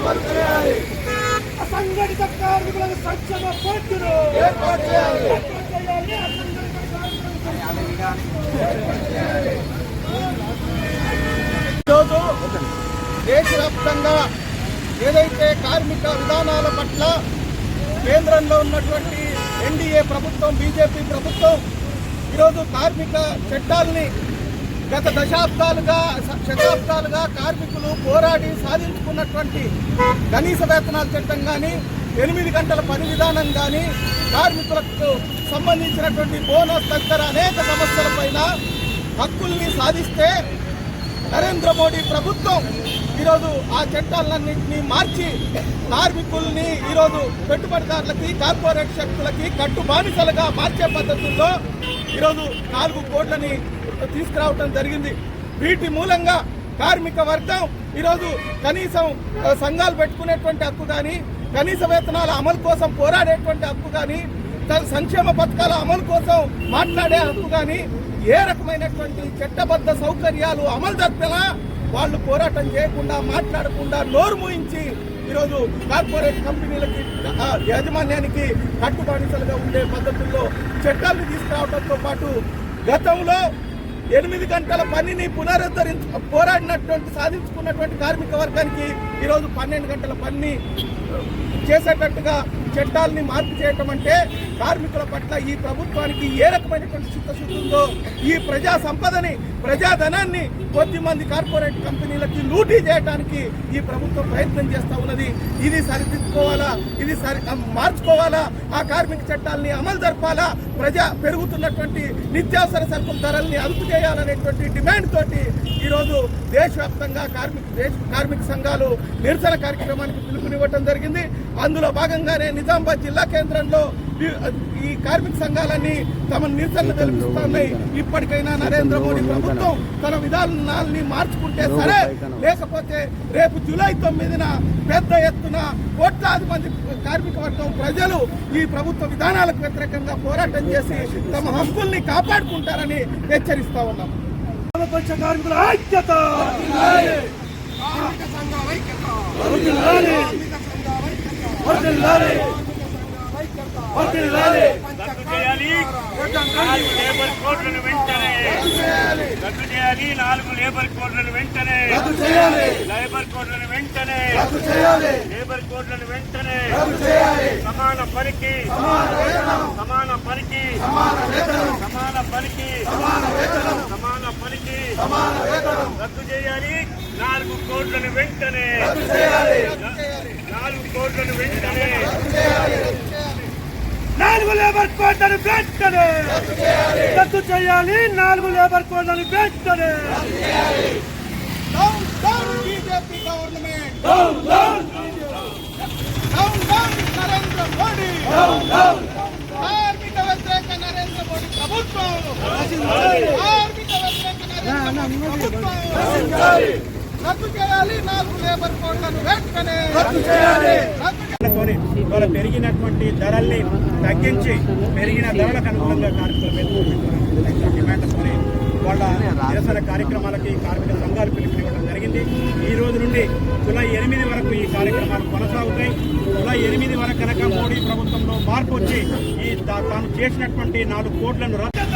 అమలు చేయాలి అసంఘటిత కార్మికులకు సంక్షేమ బోర్డును ఏర్పాటు చేయాలి ఈరోజు దేశవ్యాప్తంగా ఏదైతే కార్మిక విధానాల పట్ల కేంద్రంలో ఉన్నటువంటి ఎన్డీఏ ప్రభుత్వం బీజేపీ ప్రభుత్వం ఈరోజు కార్మిక చట్టాలని గత దశాబ్దాలుగా శతాబ్దాలుగా కార్మికులు పోరాడి సాధించుకున్నటువంటి కనీస వేతనాల చట్టం కానీ ఎనిమిది గంటల పని విధానం కానీ కార్మికులకు సంబంధించినటువంటి బోనస్ తదితర అనేక సమస్యలపైన హక్కుల్ని సాధిస్తే నరేంద్ర మోడీ ప్రభుత్వం ఈరోజు ఆ చట్టాలన్నింటినీ మార్చి కార్మికుల్ని ఈరోజు పెట్టుబడిదారులకి కార్పొరేట్ శక్తులకి కట్టు బానిసలుగా మార్చే పద్ధతుల్లో ఈరోజు నాలుగు కోట్లని తీసుకురావటం జరిగింది. వీటి మూలంగా కార్మిక వర్గం ఈరోజు కనీసం సంఘాలు పెట్టుకునేటువంటి హక్కు కానీ కనీస వేతనాల అమలు కోసం పోరాడేటువంటి హక్కు కానీ సంక్షేమ పథకాల అమలు కోసం మాట్లాడే హక్కు కానీ ఏ రకమైనటువంటి చట్టబద్ధ సౌకర్యాలు అమలు జరిపేలా వాళ్ళు పోరాటం చేయకుండా మాట్లాడకుండా నోరు మూయించి ఈరోజు కార్పొరేట్ కంపెనీలకి యాజమాన్యానికి కట్టుబానిసలుగా ఉండే పద్ధతుల్లో చట్టాలను తీసుకురావడంతో పాటు గతంలో ఎనిమిది గంటల పనిని పునరుద్ధరించ పోరాడినటువంటి సాధించుకున్నటువంటి కార్మిక వర్గానికి ఈరోజు పన్నెండు గంటల పని చేసేటట్టుగా చట్టాలని మార్పు చేయటం అంటే కార్మికుల పట్ల ఈ ప్రభుత్వానికి ఏ రకమైనటువంటి చిత్తశుద్ధి ఉందో ఈ ప్రజా సంపదని ప్రజాధనాన్ని కొద్ది మంది కార్పొరేట్ కంపెనీలకి లూటీ చేయడానికి ఈ ప్రభుత్వం ప్రయత్నం చేస్తూ ఉన్నది. ఇది సరిదిద్దుకోవాలా? ఇది సరి మార్చుకోవాలా? ఆ కార్మిక చట్టాలని అమలు జరపాలా? ప్రజా పెరుగుతున్నటువంటి నిత్యావసర సరుకుల ధరల్ని అదుపు చేయాలనేటువంటి డిమాండ్ తోటి ఈరోజు దేశవ్యాప్తంగా కార్మిక దేశ కార్మిక సంఘాలు నిరసన కార్యక్రమానికి పిలుపునివ్వటం జరిగింది. అందులో భాగంగానే నిజామాబాద్ జిల్లా కేంద్రంలో ఈ- కార్మిక సంఘాలన్నీ తమ నిరసన తెలుపుతున్నాయి. ఇప్పటికైనా నరేంద్ర మోడీ ప్రభుత్వం తన విధానాల్ని మార్చుకుంటే సరే లేకపోతే రేపు జూలై తొమ్మిదిన పెద్ద ఎత్తున కోట్లాది మంది కార్మిక వర్గం ప్రజలు ఈ ప్రభుత్వ విధానాలకు వ్యతిరేకంగా పోరాటం చేసి తమ హక్కుల్ని కాపాడుకుంటారని హెచ్చరిస్తా ఉన్నాం. కార్మికుల ఐక్యత! కార్మిక సంఘాల ఐక్యత వర్ధిల్లాలి. వర్ధిల్లాలి. వర్ధిల్లాలి. రద్దు చేయాలి నాలుగు లేబర్ కోడ్లను వెంటనే. రద్దు చేయాలి. నాలుగు లేబర్ కోడ్లను వెంటనే. లేబర్ కోడ్లను వెంటనే. లేబర్ కోడ్లను వెంటనే. సమాన పనికి. సమాన పనికి. సమాన పనికి. సమాన వేతనం. సమాన పనికి. సమాన వేతనం. రద్దు చేయాలి. నాలుగు కోడ్లను వెంటనే. నాలుగు కోడ్లను వెంటనే నాలుగు లేబర్ కోడ్లను వెంటనే రద్దు చేయాలి. నాలుగు లేబర్ కోడ్లను వెంటనే government down down down down Narendra Modi down down కార్మిక వ్యతిరేక నరేంద్ర మోడీ ప్రభుత్వం నశించాలి. కార్మిక వ్యతిరేక నరేంద్ర మోడీ ప్రభుత్వం నశించాలి. రద్దు చేయాలి నాలుగు లేబర్ కోడ్లను వెంటనే రద్దు చేయాలి. రద్దు తోని వాళ్ళ పెరిగినటువంటి ధరల్ని తగ్గించి పెరిగిన ధరలకు అనుగుణంగా కార్మికుల మీద డిమాండ్స్తోని వాళ్ళ నిరసన కార్యక్రమాలకి కార్మిక సంఘాలు పిలుపునివ్వడం జరిగింది. ఈ రోజు నుండి జూలై ఎనిమిది వరకు ఈ కార్యక్రమాలు కొనసాగుతాయి. జూలై ఎనిమిది వరకు కనుక మోడీ ప్రభుత్వంలో మార్పు వచ్చి ఈ తాను చేసినటువంటి నాలుగు కోట్లను రద్దు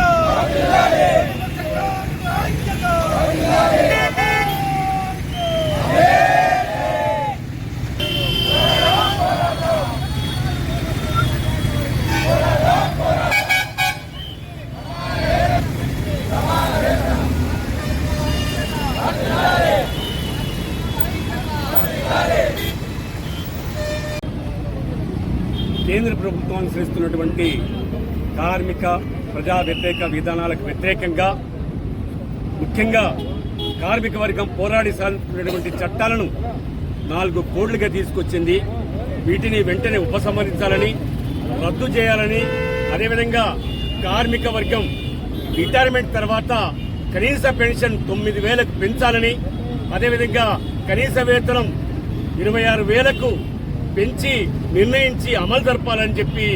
కేంద్ర ప్రభుత్వం అనుసరిస్తున్నటువంటి కార్మిక ప్రజా వ్యతిరేక విధానాలకు వ్యతిరేకంగా ముఖ్యంగా కార్మిక వర్గం పోరాడి సాధించుకున్నటువంటి చట్టాలను నాలుగు కోడ్లుగా తీసుకొచ్చింది. వీటిని వెంటనే ఉపసంహరించాలని రద్దు చేయాలని అదేవిధంగా కార్మిక వర్గం రిటైర్మెంట్ తర్వాత కనీస పెన్షన్ తొమ్మిది వేలకు పెంచాలని అదేవిధంగా కనీస వేతనం ఇరవై ఆరు వేలకు పెంచి నిర్ణయించి అమలు జరపాలని చెప్పి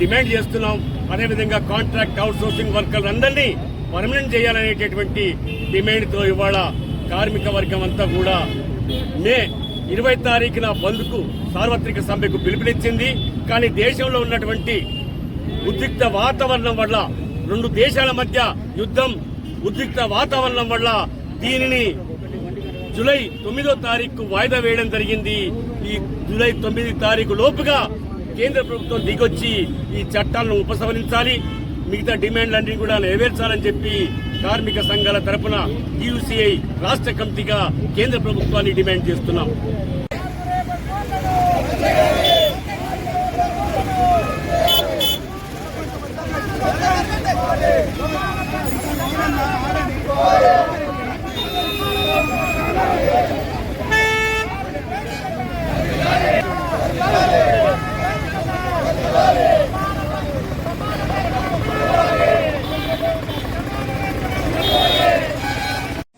డిమాండ్ చేస్తున్నాం. అదేవిధంగా కాంట్రాక్ట్ అవుట్ సోర్సింగ్ వర్కర్లందరినీ పర్మనెంట్ చేయాలనేటటువంటి డిమాండ్తో ఇవాళ కార్మిక వర్గం అంతా కూడా మే ఇరవై తారీఖున బంద్కు సార్వత్రిక సమ్మెకు పిలుపునిచ్చింది. కానీ దేశంలో ఉన్నటువంటి ఉద్రిక్త వాతావరణం వల్ల రెండు దేశాల మధ్య యుద్ధం ఉద్రిక్త వాతావరణం వల్ల దీనిని జూలై తొమ్మిదో తారీఖు వాయిదా వేయడం జరిగింది. ఈ జూలై తొమ్మిది తారీఖు లోపుగా కేంద్ర ప్రభుత్వం దిగొచ్చి ఈ చట్టాలను ఉపసంహరించాలి. మిగతా డిమాండ్లన్నీ కూడా నెరవేర్చాలని చెప్పి కార్మిక సంఘాల తరపున యూసీఐ రాష్ట్ర కమిటీగా కేంద్ర ప్రభుత్వాన్ని డిమాండ్ చేస్తున్నాం.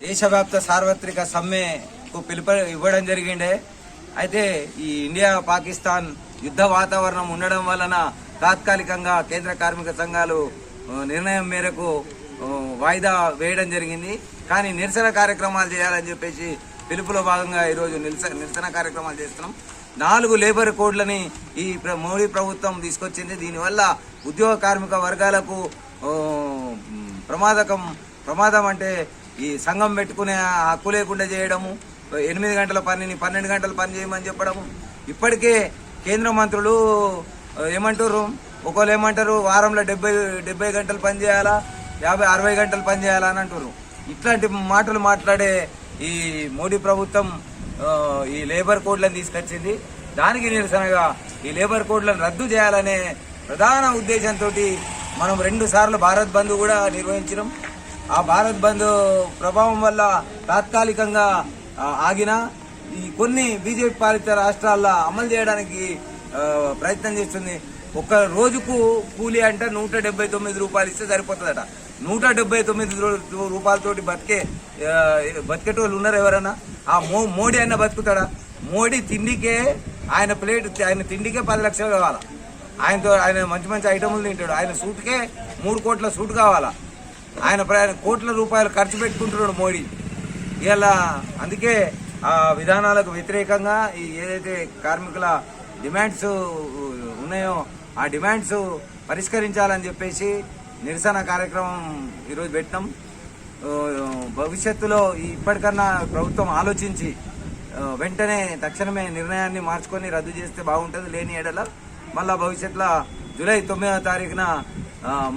దేశవ్యాప్త సార్వత్రిక సమ్మెకు పిలుపు ఇవ్వడం జరిగిండే. అయితే ఈ ఇండియా పాకిస్తాన్ యుద్ధ వాతావరణం ఉండడం వలన తాత్కాలికంగా కేంద్ర కార్మిక సంఘాలు నిర్ణయం మేరకు వాయిదా వేయడం జరిగింది. కానీ నిరసన కార్యక్రమాలు చేయాలని చెప్పేసి పిలుపులో భాగంగా ఈరోజు నిరసన నిరసన కార్యక్రమాలు చేస్తున్నాం. నాలుగు లేబర్ కోడ్లని ఈ మోడీ ప్రభుత్వం తీసుకొచ్చింది. దీనివల్ల ఉద్యోగ కార్మిక వర్గాలకు ప్రమాదకం ప్రమాదం అంటే ఈ సంఘం పెట్టుకునే హక్కు లేకుండా చేయడము ఎనిమిది గంటల పనిని పన్నెండు గంటల పని చేయమని చెప్పడము. ఇప్పటికే కేంద్ర మంత్రులు ఏమంటారు ఒకళ్ళు ఏమంటారు? వారంలో డెబ్బై డెబ్బై గంటలు పని చేయాలా? యాభై అరవై గంటలు పని చేయాలా అని అంటారు ఇట్లాంటి మాటలు మాట్లాడే ఈ మోడీ ప్రభుత్వం ఈ లేబర్ కోడ్లను తీసుకొచ్చింది. దానికి నిరసనగా ఈ లేబర్ కోడ్లను రద్దు చేయాలనే ప్రధాన ఉద్దేశంతో మనం రెండు సార్లు భారత్ బంద్ కూడా నిర్వహించినాం. ఆ భారత్ బంద్ ప్రభావం వల్ల తాత్కాలికంగా ఆగిన ఈ కొన్ని బీజేపీ పాలిత రాష్ట్రాల్లో అమలు చేయడానికి ప్రయత్నం చేస్తుంది. ఒక రోజుకు కూలీ అంటే నూట డెబ్బై తొమ్మిది రూపాయలు ఇస్తే సరిపోతుందట. నూట డెబ్బై తొమ్మిది రూపాయలతోటి బతికే ఆ, బతికేటోళ్ళు ఉన్నారు ఎవరన్నా ఆ మో మోడీ అయినా బతుకుతాడా? మోడీ తిండికే ఆయన ప్లేట్ ఆయన తిండికే పది లక్షలు కావాలా? ఆయనతో ఆయన మంచి మంచి ఐటములు తింటాడు. ఆయన సూట్కే మూడు కోట్ల సూట్ కావాలా? ఆయన ఆయన కోట్ల రూపాయలు ఖర్చు పెట్టుకుంటున్నాడు మోడీ. ఇలా అందుకే ఆ విధానాలకు వ్యతిరేకంగా ఈ ఏదైతే కార్మికుల డిమాండ్స్ ఉన్నాయో ఆ డిమాండ్స్ పరిష్కరించాలని చెప్పేసి నిరసన కార్యక్రమం ఈరోజు పెట్టినాం. భవిష్యత్తులో ఇప్పటికన్నా ప్రభుత్వం ఆలోచించి వెంటనే తక్షణమే నిర్ణయాన్ని మార్చుకొని రద్దు చేస్తే బాగుంటుంది లేని ఎడల మళ్ళీ భవిష్యత్తులో జూలై తొమ్మిదవ తారీఖున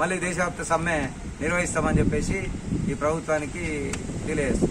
మళ్ళీ దేశవ్యాప్త సమ్మె నిర్వహిస్తామని చెప్పేసి ఈ ప్రభుత్వానికి తెలియజేస్తాం